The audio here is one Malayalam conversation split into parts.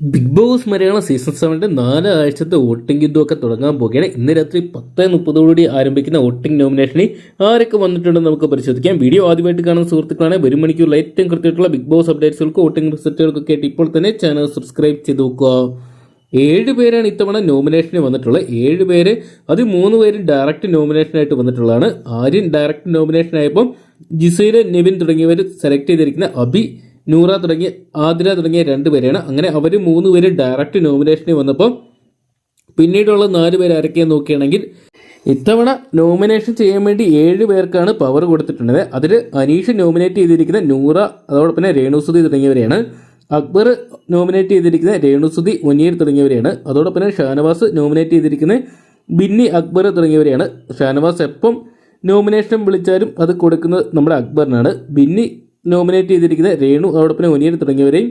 ബിഗ് ബോസ് മലയാളം സീസൺ സെവന്റെ നാല് ആഴ്ചത്തെ വോട്ടിംഗ് യുദ്ധമൊക്കെ തുടങ്ങാൻ പോകുകയാണ് ഇന്ന് രാത്രി പത്ത് മുപ്പതോടുകൂടി ആരംഭിക്കുന്ന വോട്ടിംഗ് നോമിനേഷനിൽ ആരൊക്കെ വന്നിട്ടുണ്ടെന്ന് നമുക്ക് പരിശോധിക്കാം. വീഡിയോ ആദ്യമായിട്ട് കാണുന്ന സുഹൃത്തുക്കളാണ് ഒരു മണിക്കൂറിൽ ഏറ്റവും കൃത്യമായിട്ടുള്ള ബിഗ് ബോസ് അപ്ഡേറ്റ്സുകൾക്ക് വോട്ടിംഗ് റിസൾട്ടുകൾക്കൊക്കെ ആയിട്ട് ഇപ്പോൾ തന്നെ ചാനൽ സബ്സ്ക്രൈബ് ചെയ്ത് നോക്കുക. ഏഴ് പേരാണ് ഇത്തവണ നോമിനേഷന് വന്നിട്ടുള്ളത്. ഏഴ് പേര് അത് മൂന്ന് പേര് ഡയറക്റ്റ് നോമിനേഷനായിട്ട് വന്നിട്ടുള്ളതാണ്. ആര്യൻ ഡയറക്റ്റ് നോമിനേഷനായപ്പം ജിസൈല നിവിൻ തുടങ്ങിയവർ സെലക്ട് ചെയ്തിരിക്കുന്ന അഭി നൂറ തുടങ്ങിയ ആതിര തുടങ്ങിയ രണ്ട് പേരെയാണ്. അങ്ങനെ അവർ മൂന്ന് പേര് ഡയറക്റ്റ് നോമിനേഷനിൽ വന്നപ്പോൾ പിന്നീടുള്ള നാല് പേര് ആരൊക്കെയെന്ന് നോക്കുകയാണെങ്കിൽ ഇത്തവണ നോമിനേഷൻ ചെയ്യാൻ വേണ്ടി ഏഴ് പേർക്കാണ് പവർ കൊടുത്തിട്ടുള്ളത്. അതിൽ അനീഷ് നോമിനേറ്റ് ചെയ്തിരിക്കുന്ന നൂറ അതോടൊപ്പം തന്നെ രേണുസുതി തുടങ്ങിയവരെയാണ്. അക്ബർ നോമിനേറ്റ് ചെയ്തിരിക്കുന്ന രേണുസുതി ഒനിയർ തുടങ്ങിയവരെയാണ്. അതോടൊപ്പം തന്നെ ഷാനവാസ് നോമിനേറ്റ് ചെയ്തിരിക്കുന്ന ബിന്നി അക്ബർ തുടങ്ങിയവരെയാണ്. ഷാനവാസ് എപ്പം നോമിനേഷൻ വിളിച്ചാലും അത് കൊടുക്കുന്നത് നമ്മുടെ അക്ബറിനാണ്. ബിന്നി നോമിനേറ്റ് ചെയ്തിരിക്കുന്നത് രേണു അതോടൊപ്പം ഒനിയർ തുടങ്ങിയവരെയും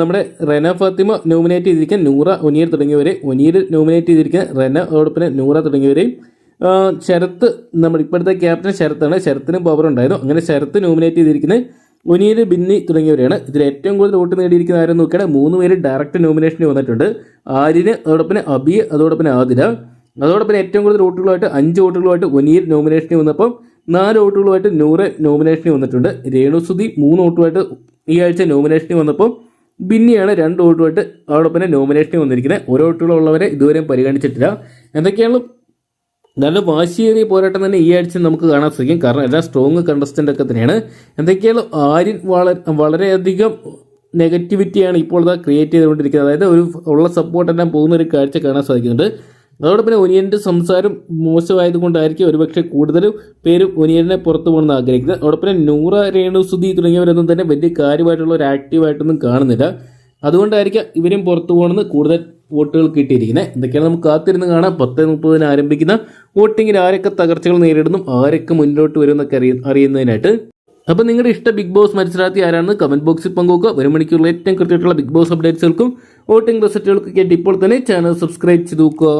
നമ്മുടെ റെന ഫാത്തിമ നോമിനേറ്റ് ചെയ്തിരിക്കുന്ന നൂറ ഒനിയർ തുടങ്ങിയവരെ ഒനിയർ നോമിനേറ്റ് ചെയ്തിരിക്കുന്ന റെന അതോടൊപ്പം നൂറ തുടങ്ങിയവരെയും ശരത്ത് നമ്മുടെ ഇപ്പോഴത്തെ ക്യാപ്റ്റൻ ശരത്താണ് ശരത്തിന് പവർ ഉണ്ടായിരുന്നു. അങ്ങനെ ശരത്ത് നോമിനേറ്റ് ചെയ്തിരിക്കുന്നത് ഒനിയർ ബിന്നി തുടങ്ങിയവരെയാണ്. ഇതിൽ ഏറ്റവും കൂടുതൽ വോട്ട് നേടിയിരിക്കുന്ന ആരും നോക്കിയാൽ മൂന്ന് പേര് ഡയറക്റ്റ് നോമിനേഷന് വന്നിട്ടുണ്ട്. ആര്യന് അതോടൊപ്പം അബിയ അബി അതോടൊപ്പം ആതിര. അതോടൊപ്പം ഏറ്റവും കൂടുതൽ വോട്ടുകളുമായിട്ട് അഞ്ച് വോട്ടുകളുമായിട്ട് ഒനിയർ നോമിനേഷന് വന്നപ്പോൾ നാല് വോട്ടുകളുമായിട്ട് നൂറ് നോമിനേഷനിൽ വന്നിട്ടുണ്ട്. രേണുസുതി മൂന്ന് വോട്ടുമായിട്ട് ഈ ആഴ്ച നോമിനേഷനിൽ വന്നപ്പോൾ ബിന്നിയാണ് രണ്ട് വോട്ടുമായിട്ട് തന്നെ നോമിനേഷനിൽ വന്നിരിക്കുന്നത്. ഓരോ വോട്ടുകളുള്ളവരെ ഇതുവരെയും പരിഗണിച്ചിട്ടില്ല. എന്തൊക്കെയാണ് നല്ല വാശിയേറിയ പോരാട്ടം തന്നെ ഈ ആഴ്ച നമുക്ക് കാണാൻ സാധിക്കും. കാരണം എല്ലാം സ്ട്രോങ് കണ്ടസ്റ്റന്റ് ഒക്കെ തന്നെയാണ്. എന്തൊക്കെയാണ് ആര്യൻ വളരെ വളരെയധികം നെഗറ്റിവിറ്റിയാണ് ഇപ്പോൾ ക്രിയേറ്റ് ചെയ്തുകൊണ്ടിരിക്കുന്നത്. അതായത് ഒരു ഉള്ള സപ്പോർട്ടെല്ലാം പോകുന്ന ഒരു കാഴ്ച കാണാൻ സാധിക്കുന്നുണ്ട്. അതോടൊപ്പം ഒനിയന്റെ സംസാരം മോശമായതുകൊണ്ടായിരിക്കും ഒരുപക്ഷെ കൂടുതൽ പേരും ഒനിയനെ പുറത്തു പോകണമെന്ന് ആഗ്രഹിക്കുന്നത്. അതോടൊപ്പം നൂറ രേണുസുതി തുടങ്ങിയവരൊന്നും തന്നെ വലിയ കാര്യമായിട്ടുള്ള ഒരു ആക്റ്റീവായിട്ടൊന്നും കാണുന്നില്ല. അതുകൊണ്ടായിരിക്കാം ഇവരും പുറത്തു പോകണമെന്ന് കൂടുതൽ വോട്ടുകൾ കിട്ടിയിരിക്കുന്നത്. എന്തൊക്കെയാണ് നമുക്ക് കാത്തിരുന്ന് കാണാം. പത്ത് മുപ്പതിന് ആരംഭിക്കുന്ന വോട്ടിങ്ങിൽ ആരൊക്കെ തകർച്ചകൾ നേരിടുന്നു ആരൊക്കെ മുന്നോട്ട് വരും എന്നൊക്കെ അറിയ അറിയുന്നതിനായിട്ട്. അപ്പോൾ നിങ്ങളുടെ ഇഷ്ട ബിഗ് ബോസ് മത്സരാർത്ഥി ആരാണെന്ന് കമന്റ് ബോക്സിൽ പങ്കുവെക്കുക. ഒരു മണിക്കൂറിൽ ഏറ്റവും കൃത്യമായിട്ടുള്ള ബിഗ് ബോസ് അപ്ഡേറ്റ്സുകൾക്കും വോട്ടിംഗ് റിസൾട്ടുകൾക്കൊക്കെ ഇപ്പോൾ തന്നെ ചാനൽ സബ്സ്ക്രൈബ് ചെയ്ത് നോക്കുക.